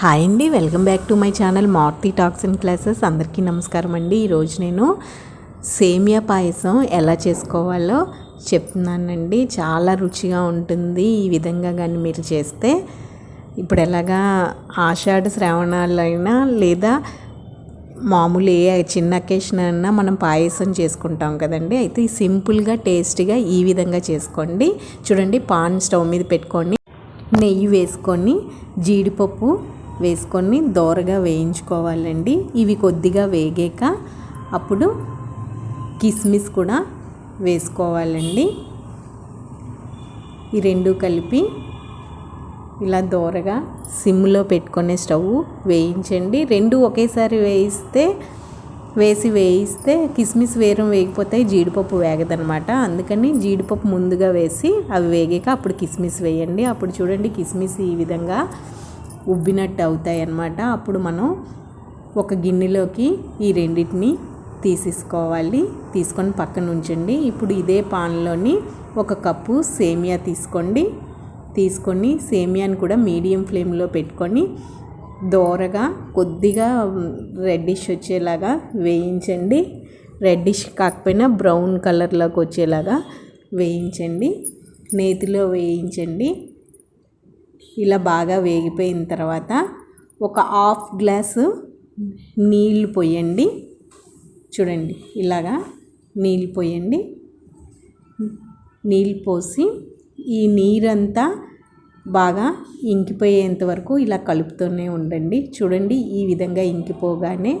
Hi అండి welcome back to my channel Marthi talks and classes. అందరికీ నమస్కారం అండి. ఈరోజు నేను సేమియా పాయసం ఎలా చేసుకోవాలో చెప్తున్నానండి. చాలా రుచిగా ఉంటుంది ఈ విధంగా కానీ మీరు చేస్తే. ఇప్పుడు ఎలాగా ఆషాఢ శ్రావణాలైనా లేదా మామూలు ఏ చిన్న అకేషన్ అయినా మనం పాయసం చేసుకుంటాం కదండి. అయితే సింపుల్గా టేస్టీగా ఈ విధంగా చేసుకోండి. చూడండి పాన్ స్టవ్ మీద పెట్టుకొని నెయ్యి వేసుకొని జీడిపప్పు వేసుకొని దోరగా వేయించుకోవాలండి. ఇవి కొద్దిగా వేగాక అప్పుడు కిస్మిస్ కూడా వేసుకోవాలండి. ఈ రెండు కలిపి ఇలా దోరగా సిమ్లో పెట్టుకునే స్టవ్ వేయించండి. రెండు ఒకేసారి వేయిస్తే వేసి వేయిస్తే కిస్మిస్ వేరం వేగిపోతాయి జీడిపప్పు వేగదనమాట. అందుకని జీడిపప్పు ముందుగా వేసి అవి వేగాక అప్పుడు కిస్మిస్ వేయండి. అప్పుడు చూడండి కిస్మిస్ ఈ విధంగా ఉబ్బినట్టు అవుతాయి అన్నమాట అప్పుడు మనం ఒక గిన్నెలోకి ఈ రెండింటిని తీసేసుకోవాలి. తీసుకొని పక్కన ఉంచండి. ఇప్పుడు ఇదే పాన్లోని ఒక కప్పు సేమియా తీసుకోండి. తీసుకొని సేమియాని కూడా మీడియం ఫ్లేమ్లో పెట్టుకొని దోరగా కొద్దిగా రెడ్డిష్ వచ్చేలాగా వేయించండి. రెడ్డిష్ కాకపోయినా బ్రౌన్ కలర్లోకి వచ్చేలాగా వేయించండి. నేతిలో వేయించండి. ఇలా బాగా వేగిపోయిన తర్వాత ఒక హాఫ్ గ్లాసు నీళ్ళు పోయండి. చూడండి ఇలాగా నీళ్ళు పోయండి. నీళ్ళు పోసి ఈ నీరంతా బాగా ఇంకిపోయేంత వరకు ఇలా కలుపుతూనే ఉండండి. చూడండి ఈ విధంగా ఇంకిపోగానే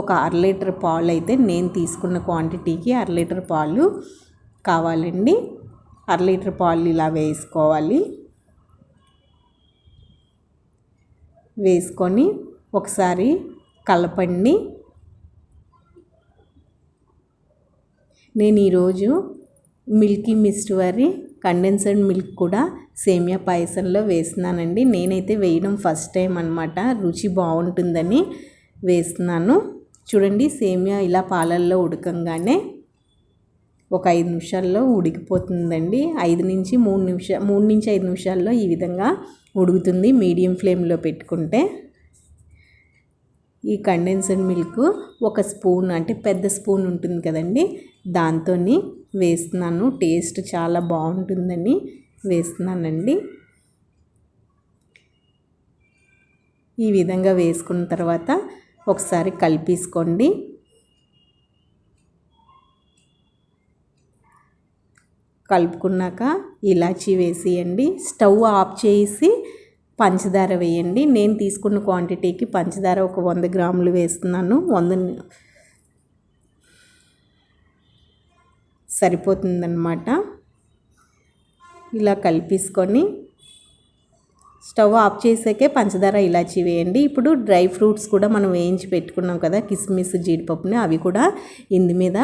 ఒక అర లీటర్ పాలు అయితే నేను తీసుకున్న క్వాంటిటీకి అర లీటర్ పాలు కావాలండి. అర లీటర్ పాలు ఇలా వేసుకోవాలి. వేసుకొని ఒకసారి కలపండి. నేను ఈరోజు మిల్కీ మిస్ట్ వరి కండెన్సర్డ్ మిల్క్ కూడా సేమియా పాయసంలో వేస్తున్నానండి. నేనైతే వేయడం ఫస్ట్ టైం అనమాట రుచి బాగుంటుందని వేస్తున్నాను. చూడండి సేమియా ఇలా పాలల్లో ఉడకంగానే ఒక ఐదు నిమిషాల్లో ఉడికిపోతుందండి. ఐదు నుంచి మూడు నిమిషాలు మూడు నుంచి ఐదు నిమిషాల్లో ఈ విధంగా ఉడుకుతుంది. మీడియం ఫ్లేమ్లో పెట్టుకుంటే ఈ కండెన్స్డ్ మిల్క్ ఒక స్పూన్ అంటే పెద్ద స్పూన్ ఉంటుంది కదండి. దాంతో వేస్తున్నాను. టేస్ట్ చాలా బాగుంటుందని వేస్తున్నానండి. ఈ విధంగా వేసుకున్న తర్వాత ఒకసారి కలిపేసుకోండి. కలుపుకున్నాక ఇలాచీ వేసేయండి. స్టవ్ ఆఫ్ చేసి పంచదార వేయండి. నేను తీసుకున్న క్వాంటిటీకి పంచదార ఒక వంద గ్రాములు వేస్తున్నాను. వంద సరిపోతుందన్నమాట. ఇలా కలిపేసుకొని స్టవ్ ఆఫ్ చేసాకే పంచదార ఇలాచి వేయండి. ఇప్పుడు డ్రై ఫ్రూట్స్ కూడా మనం వేయించి పెట్టుకున్నాం కదా కిస్మిస్ జీడిపప్పుని అవి కూడా ఇందు మీద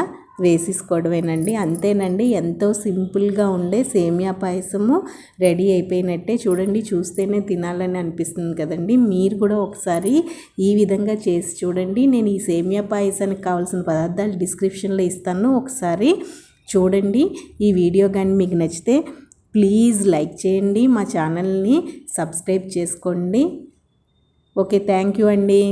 వేసేసుకోవడమేనండి. అంతేనండి ఎంతో సింపుల్గా ఉండే సేమియా పాయసము రెడీ అయిపోయినట్టే చూడండి చూస్తేనే తినాలని అనిపిస్తుంది కదండి. మీరు కూడా ఒకసారి ఈ విధంగా చేసి చూడండి. నేను ఈ సేమియా పాయసానికి కావాల్సిన పదార్థాలు డిస్క్రిప్షన్లో ఇస్తాను. ఒకసారి చూడండి. ఈ వీడియో కానీ మీకు నచ్చితే ప్లీజ్ లైక్ చేయండి. మా ఛానల్ని సబ్స్క్రైబ్ చేసుకోండి. ఓకే థ్యాంక్ యూ అండి.